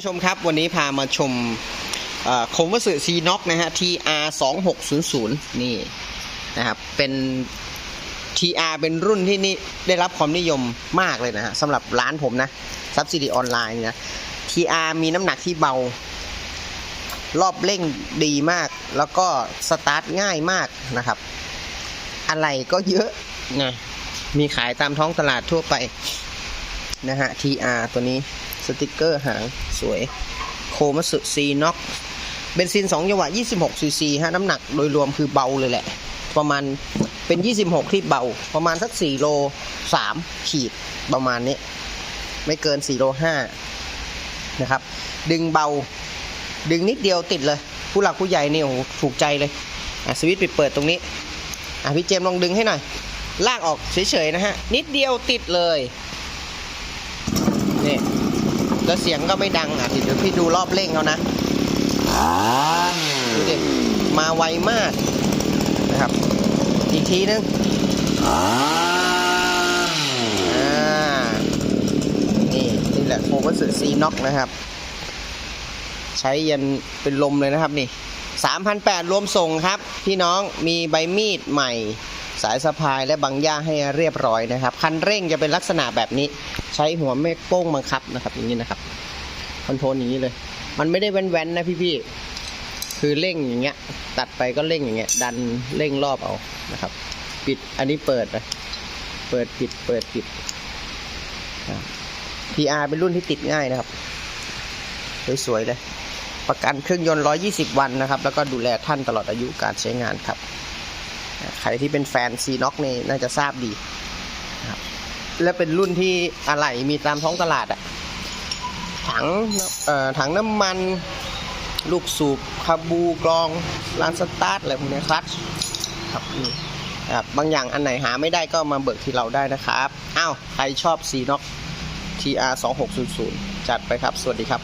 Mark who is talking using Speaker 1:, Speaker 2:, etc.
Speaker 1: ผู้ชมครับ วันนี้พามาชมโคมวัสดุซีน็อกนะฮะ TR 2 6 0 0นี่นะครับ เป็น TR เป็นรุ่นที่นี่ได้รับความนิยมมากเลยนะฮะสำหรับร้านผมนะซับซิดีออนไลน์นะ TR มีน้ำหนักที่เบา รอบเร่งดีมาก แล้วก็สตาร์ทง่ายมากนะครับ อะไรก็เยอะนะมีขายตามท้องตลาดทั่วไปนะฮะ TR ตัวนี้ สติกเกอร์หางสวย โคมัสึซีน็อกเบนซิน 2 จังหวะ 26 ซีซีฮะ น้ำหนักโดยรวมคือเบาเลยแหละ ประมาณเป็น 26 ที่เบา ประมาณสัก 4 โล 3 ขีด ประมาณนี้ ไม่เกิน 4 โล 5 นะครับ ดึงเบา ดึงนิดเดียวติดเลย ผู้หลักผู้ใหญ่นี่โอ้โหถูกใจเลย อะ สวิตช์ปิดเปิดตรงนี้ อะ พี่เจมลองดึงให้หน่อย ลากออกเฉยๆนะฮะ นิดเดียวติดเลย นี่ แล้วเสียงก็ไม่ดังอะเดี๋ยวพี่ดูรอบเร่งเขานะดูดิมาไวมากนะครับ อีกทีนึงนี่นี่แหละโควัสึซีน็อกนะครับ ใช้ยันเป็นลมเลยนะครับนี่ 3,800 รวมส่งครับ พี่น้องมีใบมีดใหม่ สายสะพายและบังย่าให้เรียบร้อยนะครับ คันเร่งจะเป็นลักษณะแบบนี้ ใช้หัวแม่โป้งบังคับนะครับ อย่างนี้นะครับคอนโทรลอย่างนี้เลย มันไม่ได้แว้นๆนะพี่ๆคือเร่งอย่างเงี้ย ตัดไปก็เร่งอย่างเงี้ย ดันเร่งรอบเอานะครับ ปิดอันนี้เปิดนะเปิดปิดเปิดปิดอ่า PR เป็นรุ่นที่ติดง่ายนะครับ สวยๆเลย ประกันเครื่องยนต์ 120 วันนะครับ แล้วก็ดูแลท่านตลอดอายุการใช้งานครับ ใครที่เป็นแฟนซีน็อกนี่น่าจะทราบดีครับและเป็นรุ่นที่อะไหล่มีตามท้องตลาดอะถังถังน้ำมันลูกสูบคาบูกรองลานสตาร์ทอะไรพวกนี้คลัตช์ครับนี่ครับบางอย่างอันไหนหาไม่ได้ก็มาเบิกที่เราได้นะครับ อ้าว ใครชอบซีน็อก TR 2600จัดไปครับ สวัสดีครับ